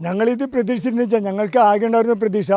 ഞങ്ങളിത് പ്രതീക്ഷിച്ചിരുന്നു വെച്ചാൽ ഞങ്ങൾക്ക് ആകെ ഉണ്ടായിരുന്ന പ്രതീക്ഷ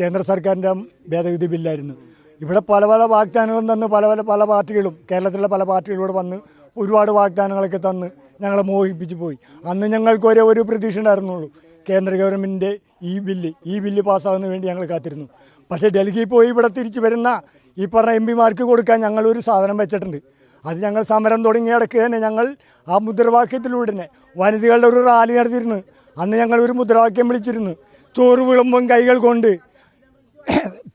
കേന്ദ്ര സർക്കാരിന്റെ ഭേദഗതി ബില്ലായിരുന്നു. ഇവിടെ പല പല വാഗ്ദാനങ്ങളും തന്ന് പല പല പല പാർട്ടികളും കേരളത്തിലെ പല പാർട്ടികളോട് വന്ന് ഒരുപാട് വാഗ്ദാനങ്ങളൊക്കെ തന്ന് ഞങ്ങളെ മോഹിപ്പിച്ച് പോയി. അന്ന് ഞങ്ങൾക്ക് ഒരേ ഒരു പ്രതീക്ഷ ഉണ്ടായിരുന്നുള്ളൂ. കേന്ദ്ര ഗവൺമെന്റിന്റെ ഈ ബില്ല് ഈ ബില്ല് പാസ്സാകുന്നതിന് വേണ്ടി ഞങ്ങൾ കാത്തിരുന്നു. പക്ഷേ ഡൽഹിയിൽ പോയി ഇവിടെ തിരിച്ചു വരുന്ന ഈ പറഞ്ഞ എം പിമാർക്ക് കൊടുക്കാൻ ഞങ്ങളൊരു സാധനം വെച്ചിട്ടുണ്ട്. അത് ഞങ്ങൾ സമരം തുടങ്ങിയ ഇടയ്ക്ക് തന്നെ ഞങ്ങൾ ആ മുദ്രാവാക്യത്തിലൂടെ തന്നെ വനിതകളുടെ ഒരു റാലി നടത്തിയിരുന്നു. അന്ന് ഞങ്ങൾ ഒരു മുദ്രാവാക്യം വിളിച്ചിരുന്നു. ചോറ് വിളമ്പും കൈകൾ കൊണ്ട്.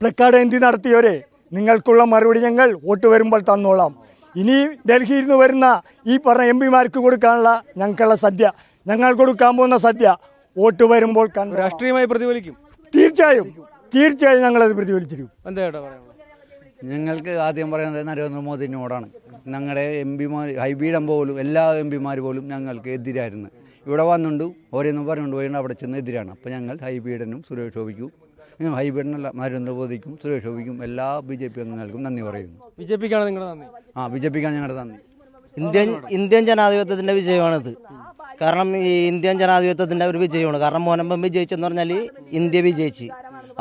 പ്ലക്കാർഡ് എന്തി നടത്തിയവരെ നിങ്ങൾക്കുള്ള മറുപടി ഞങ്ങൾ വോട്ട് വരുമ്പോൾ തന്നോളാം. ഇനി ഡൽഹിയിൽ നിന്ന് വരുന്ന ഈ പറഞ്ഞ എം പിമാർക്ക് കൊടുക്കാനുള്ള ഞങ്ങൾക്കുള്ള സദ്യ ഞങ്ങൾ കൊടുക്കാൻ പോകുന്ന സദ്യ വോട്ട് വരുമ്പോൾ കണ്ടു രാഷ്ട്രീയമായി പ്രതിഫലിക്കും? തീർച്ചയായും തീർച്ചയായും ഞങ്ങളത് പ്രതിഫലിച്ചിരിക്കും. ഞങ്ങൾക്ക് ആദ്യം പറയുന്നത് നരേന്ദ്രമോദിനോടാണ് ഞങ്ങളുടെ എം പിമാർ ഹൈബീഡം പോലും എല്ലാ എം പിമാർ പോലും ഞങ്ങൾക്ക് എതിരായിരുന്നു. ഇവിടെ വന്നുണ്ട് ഓരോന്നും പറഞ്ഞുകൊണ്ട് പോയിട്ട് അവിടെ ചെന്ന് എതിരാണ്. അപ്പോൾ ഞങ്ങൾ ഹൈബീഡനും സുരേഷ് ഗോപിക്കും ഹൈബീഡനല്ല നരേന്ദ്രമോദിക്കും സുരേഷ് ഗോപിക്കും എല്ലാ ബി ജെ പി അംഗങ്ങൾക്കും നന്ദി പറയുന്നു. ബി ജെ പിക്കാണ് നിങ്ങളുടെ നന്ദി? ആ ബി ജെ പിക്കാണ് ഞങ്ങളുടെ നന്ദി. ഇന്ത്യൻ ഇന്ത്യൻ ജനാധിപത്യത്തിന്റെ വിജയമാണിത്. കാരണം ഈ ഇന്ത്യൻ ജനാധിപത്യത്തിന്റെ ഒരു വിജയമാണ്. കാരണം മോനമ്പം വിജയിച്ചെന്ന് പറഞ്ഞാൽ ഇന്ത്യ വിജയിച്ച്.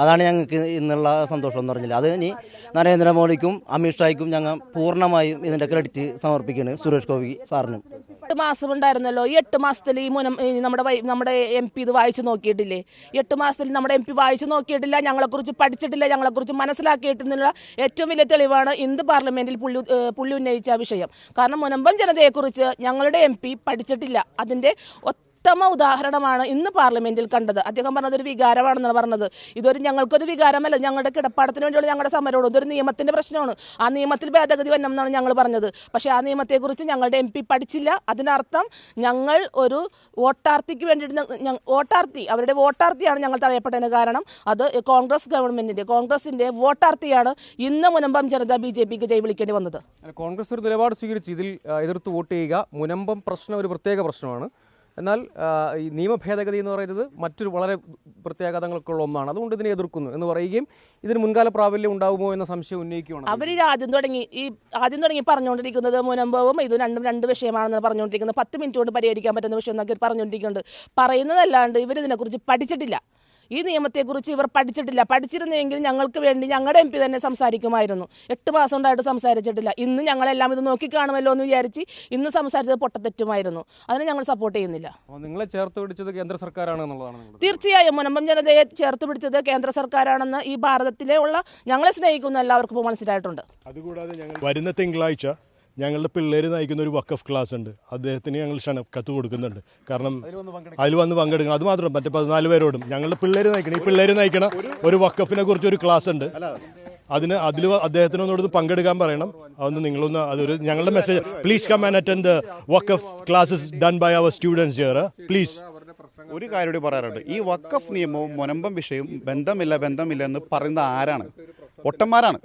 അതാണ് ഞങ്ങൾക്ക് ഇന്നുള്ള സന്തോഷം എന്ന് പറഞ്ഞാൽ അത് ഇനി നരേന്ദ്രമോദിക്കും അമിത്ഷായ്ക്കും ഞങ്ങൾ പൂർണമായും ഇതിന്റെ ക്രെഡിറ്റ് സമർപ്പിക്കുകയാണ് സുരേഷ് ഗോപി സാറിനും. എട്ട് മാസം ഉണ്ടായിരുന്നല്ലോ. ഈ എട്ട് മാസത്തിൽ ഈ മുനം നമ്മുടെ നമ്മുടെ എം പി ഇത് വായിച്ചു നോക്കിയിട്ടില്ലേ? എട്ട് മാസത്തിൽ നമ്മുടെ എം പി വായിച്ചു നോക്കിയിട്ടില്ല ഞങ്ങളെക്കുറിച്ച് പഠിച്ചിട്ടില്ല ഞങ്ങളെക്കുറിച്ച് മനസ്സിലാക്കിയിട്ടില്ല. ഏറ്റവും വലിയ തെളിവാണ് ഇന്ത് പാർലമെന്റിൽ പുള്ളി പുള്ളി ഉന്നയിച്ച വിഷയം. കാരണം മുനമ്പം ജനതയെക്കുറിച്ച് ഞങ്ങളുടെ എം പി പഠിച്ചിട്ടില്ല. അതിന്റെ ഉത്തമ ഉദാഹരണമാണ് ഇന്ന് പാർലമെന്റിൽ കണ്ടത്. അദ്ദേഹം പറഞ്ഞത് ഒരു വികാരമാണെന്നാണ് പറഞ്ഞത്. ഇതൊരു ഞങ്ങൾക്കൊരു വികാരമല്ല. ഞങ്ങളുടെ കിടപ്പാടത്തിന് വേണ്ടിയുള്ള ഞങ്ങളുടെ സമരമാണ്. ഇതൊരു നിയമത്തിന്റെ പ്രശ്നമാണ്. ആ നിയമത്തിൽ ഭേദഗതി വരണം എന്നാണ് ഞങ്ങൾ പറഞ്ഞത്. പക്ഷേ ആ നിയമത്തെക്കുറിച്ച് ഞങ്ങളുടെ എം പി പഠിച്ചില്ല. അതിനർത്ഥം ഞങ്ങൾ ഒരു വോട്ടാർത്തിക്ക് വേണ്ടിയിട്ട് വോട്ടാർത്ഥി അവരുടെ വോട്ടാർത്ഥിയാണ് ഞങ്ങൾ തടയപ്പെട്ടതിന് കാരണം അത് കോൺഗ്രസ് ഗവൺമെന്റിന്റെ കോൺഗ്രസിന്റെ വോട്ടാർത്തിയാണ് ഇന്ന് മുനമ്പം ജനത ബി ജെ പിക്ക് ജയ് വിളിക്കേണ്ടി വന്നത്. കോൺഗ്രസ് ഒരു നിലപാട് സ്വീകരിച്ച് ഇതിൽ എതിർത്ത് വോട്ട് ചെയ്യുക മുനമ്പം പ്രശ്നം ഒരു പ്രത്യേക പ്രശ്നമാണ്. എന്നാൽ ഈ നിയമ ഭേദഗതി എന്ന് പറയുന്നത് മറ്റൊരു വളരെ പ്രത്യാഘാതങ്ങൾക്കുള്ള ഒന്നാണ്. അതുകൊണ്ട് ഇതിനെ എതിർക്കുന്നു എന്ന് പറയുകയും ഇതിന് മുൻകാല പ്രാബല്യം ഉണ്ടാകുമോ എന്ന സംശയം ഉന്നയിക്കുകയാണ്. അവർ ആദ്യം തുടങ്ങി ഈ ആദ്യം തുടങ്ങി പറഞ്ഞുകൊണ്ടിരിക്കുന്നത് മുനമ്പവും ഇത് രണ്ടും രണ്ട് വിഷയമാണെന്ന് പറഞ്ഞുകൊണ്ടിരിക്കുന്നത്. പത്ത് മിനിറ്റ് കൊണ്ട് പരിഹരിക്കാൻ പറ്റുന്ന വിഷയം എന്നൊക്കെ പറഞ്ഞുകൊണ്ടിരിക്കുന്നുണ്ട്. പറയുന്നതല്ലാണ്ട് ഇവരിതിനെക്കുറിച്ച് പഠിച്ചിട്ടില്ല. ഈ നിയമത്തെക്കുറിച്ച് ഇവർ പഠിച്ചിട്ടില്ല. പഠിച്ചിരുന്നെങ്കിൽ ഞങ്ങൾക്ക് വേണ്ടി ഞങ്ങളുടെ എം പി തന്നെ സംസാരിക്കുമായിരുന്നു. എട്ട് മാസം ഉണ്ടായിട്ട് സംസാരിച്ചിട്ടില്ല. ഇന്ന് ഞങ്ങളെല്ലാം ഇത് നോക്കിക്കാണുമല്ലോ എന്ന് വിചാരിച്ച് ഇന്ന് സംസാരിച്ചത് പൊട്ടത്തെറ്റുമായിരുന്നു. അതിനെ ഞങ്ങൾ സപ്പോർട്ട് ചെയ്യുന്നില്ല. നിങ്ങളെ ചേർത്ത് പിടിച്ചത് കേന്ദ്ര സർക്കാരാണ് എന്നുള്ളതാണ് നിങ്ങളുടെ തീർച്ചയായും മുനമ്പം ജനതയെ ചേർത്ത് പിടിച്ചത് കേന്ദ്ര സർക്കാരാണെന്ന് ഈ ഭാരതത്തിലെ ഉള്ള ഞങ്ങളെ സ്നേഹിക്കുന്ന എല്ലാവർക്കും ഇപ്പോൾ മനസ്സിലായിട്ടുണ്ട്. അതുകൂടാതെ ഞങ്ങൾ വരുന്ന തിങ്കളാഴ്ച ഞങ്ങളുടെ പിള്ളേർ നയിക്കുന്ന ഒരു വക്കഫ് ക്ലാസ് ഉണ്ട്. അദ്ദേഹത്തിന് ഞങ്ങൾ ക്ഷണം കത്ത് കൊടുക്കുന്നുണ്ട്. കാരണം അതിൽ വന്ന് പങ്കെടുക്കണം. അത് മാത്രം മറ്റേ പതിനാല് പേരോടും. ഞങ്ങളുടെ പിള്ളേർ നയിക്കണം. ഈ പിള്ളേർ നയിക്കണ ഒരു വക്കഫിനെ കുറിച്ച് ഒരു ക്ലാസ് ഉണ്ട്. അതിന് അതിൽ അദ്ദേഹത്തിനൊന്നോട് പങ്കെടുക്കാൻ പറയണം. അതൊന്ന് നിങ്ങളൊന്ന് അതൊരു ഞങ്ങളുടെ message please come and attend the Waqf classes done by our students here please ഒരു കാര്യം കൂടി പറയാറുണ്ട്. ഈ വക്കഫ് നിയമവും മുനമ്പം വിഷയവും ബന്ധമില്ല ബന്ധമില്ല എന്ന് പറയുന്നത് ആരാണ്? ഒട്ടന്മാരാണ്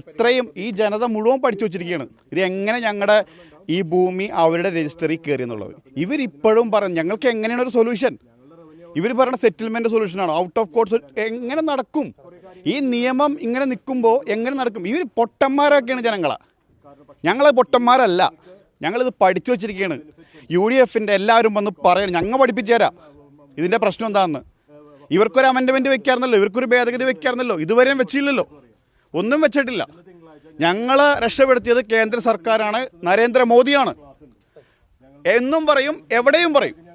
ഇത്രയും ഈ ജനത മുഴുവൻ പഠിച്ചു വെച്ചിരിക്കുകയാണ്. ഇത് എങ്ങനെ ഞങ്ങളുടെ ഈ ഭൂമി അവരുടെ രജിസ്റ്ററിൽ കയറി എന്നുള്ളത്? ഇവരിപ്പോഴും പറഞ്ഞു ഞങ്ങൾക്ക് എങ്ങനെയാണ് ഒരു സൊല്യൂഷൻ ഇവർ പറയുന്ന സെറ്റിൽമെന്റ് സൊല്യൂഷനാണ് ഔട്ട് ഓഫ് കോർട്ട് എങ്ങനെ നടക്കും? ഈ നിയമം ഇങ്ങനെ നിൽക്കുമ്പോൾ എങ്ങനെ നടക്കും? ഇവർ പൊട്ടന്മാരൊക്കെയാണ് ജനങ്ങളെ. ഞങ്ങൾ പൊട്ടന്മാരല്ല. ഞങ്ങളിത് പഠിച്ചു വെച്ചിരിക്കുകയാണ്. യു ഡി എഫിന്റെ എല്ലാവരും വന്ന് പറയണം ഞങ്ങൾ പഠിപ്പിച്ചു തരാം. ഇതിന്റെ പ്രശ്നം എന്താണെന്ന് ഇവർക്കൊരു അമെൻഡ്മെന്റ് വെക്കാറുന്നല്ലോ ഇവർക്കൊരു ഭേദഗതി വെക്കാറുന്നല്ലോ ഇതുവരെയും വെച്ചില്ലല്ലോ. ഒന്നും വെച്ചിട്ടില്ല. ഞങ്ങളെ രക്ഷപ്പെടുത്തിയത് കേന്ദ്ര സർക്കാരാണ്. നരേന്ദ്രമോദിയാണ്. എന്നും പറയും എവിടെയും പറയും.